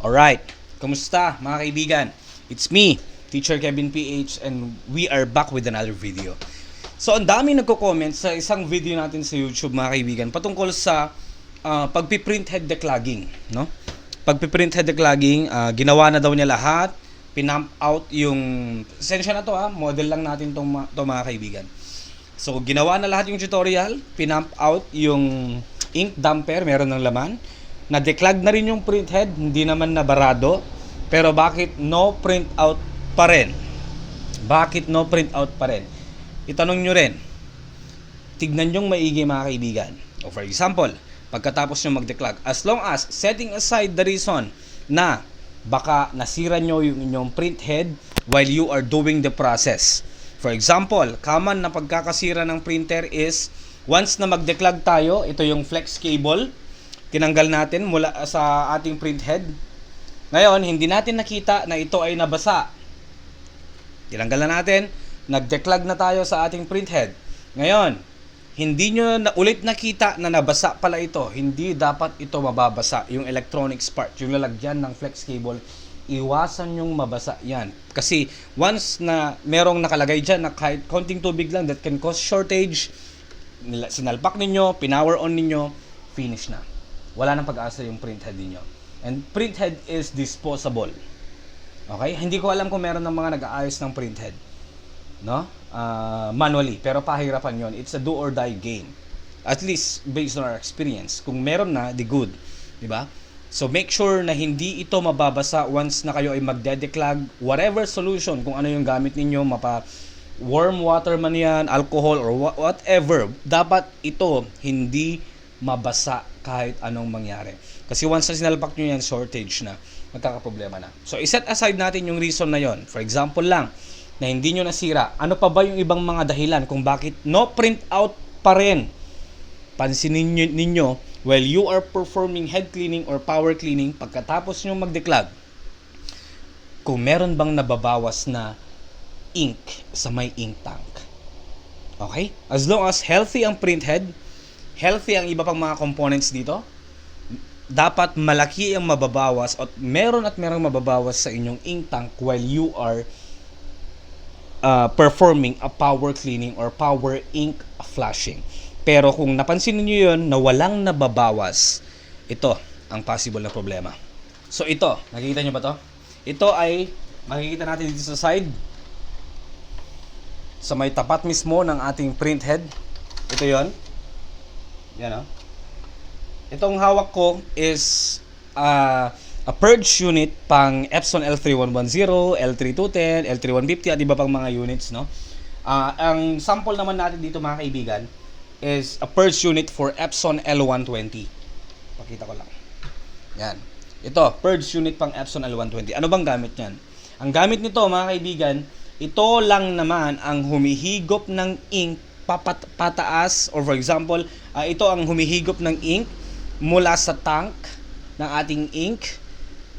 Alright, kumusta mga kaibigan? It's me, Teacher Kevin PH and we are back with another video. So ang dami nagko-comment sa isang video natin sa YouTube mga kaibigan patungkol sa uh, pagpiprint head declogging, no? Pagpiprint head declogging, uh, ginawa na daw niya lahat, pinump out yung sensya na to ha, model lang natin tong to mga kaibigan. So ginawa na lahat yung tutorial, pinump out yung ink damper, meron ng laman. Na-declog na rin yung print head, hindi naman nabarado. Pero bakit no print out pa rin? Bakit no print out pa rin? Itanong nyo rin. Tignan nyong maigi mga kaibigan. O for example, pagkatapos nyo mag-declog, as long as setting aside the reason na baka nasira nyo yung inyong print head while you are doing the process. For example, common na pagkakasira ng printer is once na mag-declog tayo, ito yung flex cable, tinanggal natin mula sa ating print head. Ngayon, hindi natin nakita na ito ay nabasa. Tinanggal na natin, nag-declog na tayo sa ating print head. Ngayon, hindi nyo na ulit nakita na nabasa pala ito. Hindi dapat ito mababasa. Yung electronics part, yung lalagyan ng flex cable, iwasan yung mabasa yan. Kasi once na merong nakalagay dyan na kahit konting tubig lang that can cause shortage, sinalpak ninyo, pinower on ninyo, finish na. Wala nang pag-asa yung print head ninyo. And print head is disposable. Okay? Hindi ko alam kung meron ng mga nag-aayos ng print head. No? Ah, manually. Pero pahirapan yon It's a do or die game. At least based on our experience. Kung meron na, the good. Di ba? So make sure na hindi ito mababasa once na kayo ay magdedeclag whatever solution kung ano yung gamit ninyo mapa warm water man yan, alcohol or wha- whatever. Dapat ito hindi mabasa kahit anong mangyari. Kasi once na sinalpak nyo yan, shortage na. Magkakaproblema na. So, iset aside natin yung reason na yon. For example lang, na hindi nyo nasira. Ano pa ba yung ibang mga dahilan kung bakit no print out pa rin? Pansinin ninyo, while you are performing head cleaning or power cleaning, pagkatapos nyo mag-declog, kung meron bang nababawas na ink sa may ink tank. Okay? As long as healthy ang print head, healthy ang iba pang mga components dito, dapat malaki ang mababawas at meron at merong mababawas sa inyong ink tank while you are uh, performing a power cleaning or power ink flashing. Pero kung napansin niyo yun na walang nababawas, ito ang possible na problema. So ito, nakikita nyo ba to? Ito ay makikita natin dito sa side sa may tapat mismo ng ating print head. Ito yon. Yan oh. Itong hawak ko is uh, a purge unit pang Epson L3110, L3210, L3150 at iba pang mga units, no? Ah, ang sample naman natin dito mga kaibigan is a purge unit for Epson L120. Pakita ko lang. Yan. Ito, purge unit pang Epson L120. Ano bang gamit niyan? Ang gamit nito mga kaibigan, ito lang naman ang humihigop ng ink pataas or for example, ah, ito ang humihigop ng ink mula sa tank ng ating ink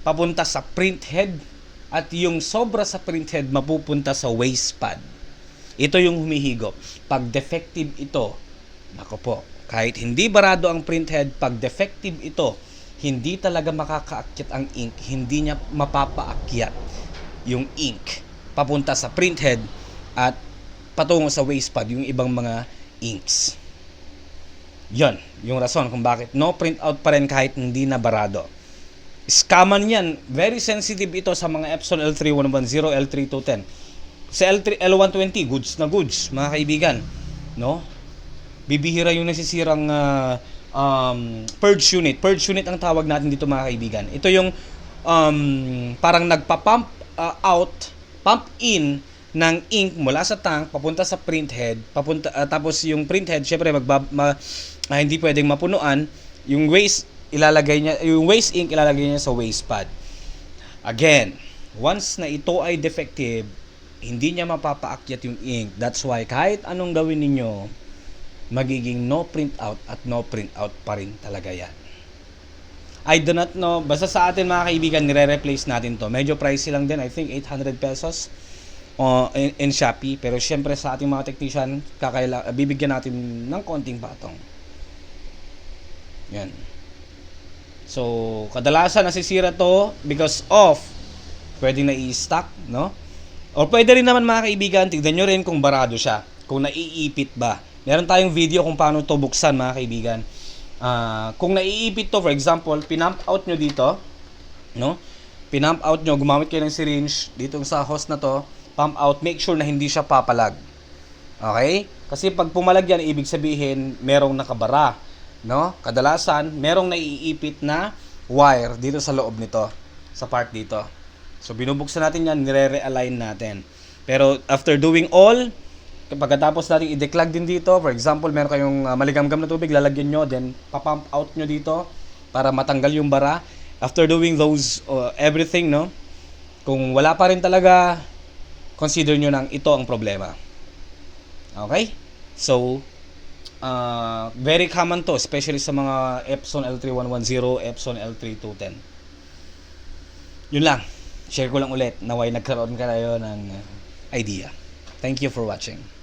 papunta sa print head at yung sobra sa print head mapupunta sa waste pad. Ito yung humihigop. Pag defective ito, nako po, kahit hindi barado ang print head, pag defective ito, hindi talaga makakaakyat ang ink, hindi niya mapapaakyat yung ink papunta sa print head at patungo sa waste pad yung ibang mga inks. Yon, yung rason kung bakit no print out pa rin kahit hindi na barado. Scaman yan. Very sensitive ito sa mga Epson L3110, L3210. Sa L3, L120, goods na goods, mga kaibigan. No? Bibihira yung nasisirang ah, um, purge unit. Purge unit ang tawag natin dito mga kaibigan. Ito yung um, parang nagpa-pump ah, out, pump in ng ink mula sa tank papunta sa print head papunta ah, tapos yung print head syempre magba, ma- ah, hindi pwedeng mapunuan yung waste ilalagay niya yung waste ink ilalagay niya sa waste pad again once na ito ay defective hindi niya mapapaakyat yung ink that's why kahit anong gawin ninyo magiging no print out at no print out pa rin talaga yan I do not know. Basta sa atin mga kaibigan, nire-replace natin to. Medyo pricey lang din. I think 800 pesos uh, in, in Shopee. Pero syempre sa ating mga technician, kakaila, bibigyan natin ng konting patong. Yan. So, kadalasan nasisira to because of pwedeng na i-stock, no? O pwede rin naman mga kaibigan, tignan nyo rin kung barado siya. Kung naiipit ba. Meron tayong video kung paano to buksan mga kaibigan. Ah, kung naiipit to, for example, pinump out nyo dito, no? Pinump out nyo, gumamit kayo ng syringe dito sa hose na to, pump out, make sure na hindi siya papalag. Okay? Kasi pag pumalag yan, ibig sabihin, merong nakabara. No? Kadalasan, merong naiipit na wire dito sa loob nito. Sa part dito. So, binubuksan natin yan, nire-realign natin. Pero, after doing all, pagkatapos natin i-declog din dito, for example, meron kayong uh, maligamgam na tubig, lalagyan nyo, then papump out nyo dito para matanggal yung bara. After doing those, uh, everything, no? Kung wala pa rin talaga, consider nyo nang ito ang problema. Okay? So, uh, very common to, especially sa mga Epson L3110, Epson L3210. Yun lang. Share ko lang ulit. Naway nagkaroon ka kayo ng idea. Thank you for watching.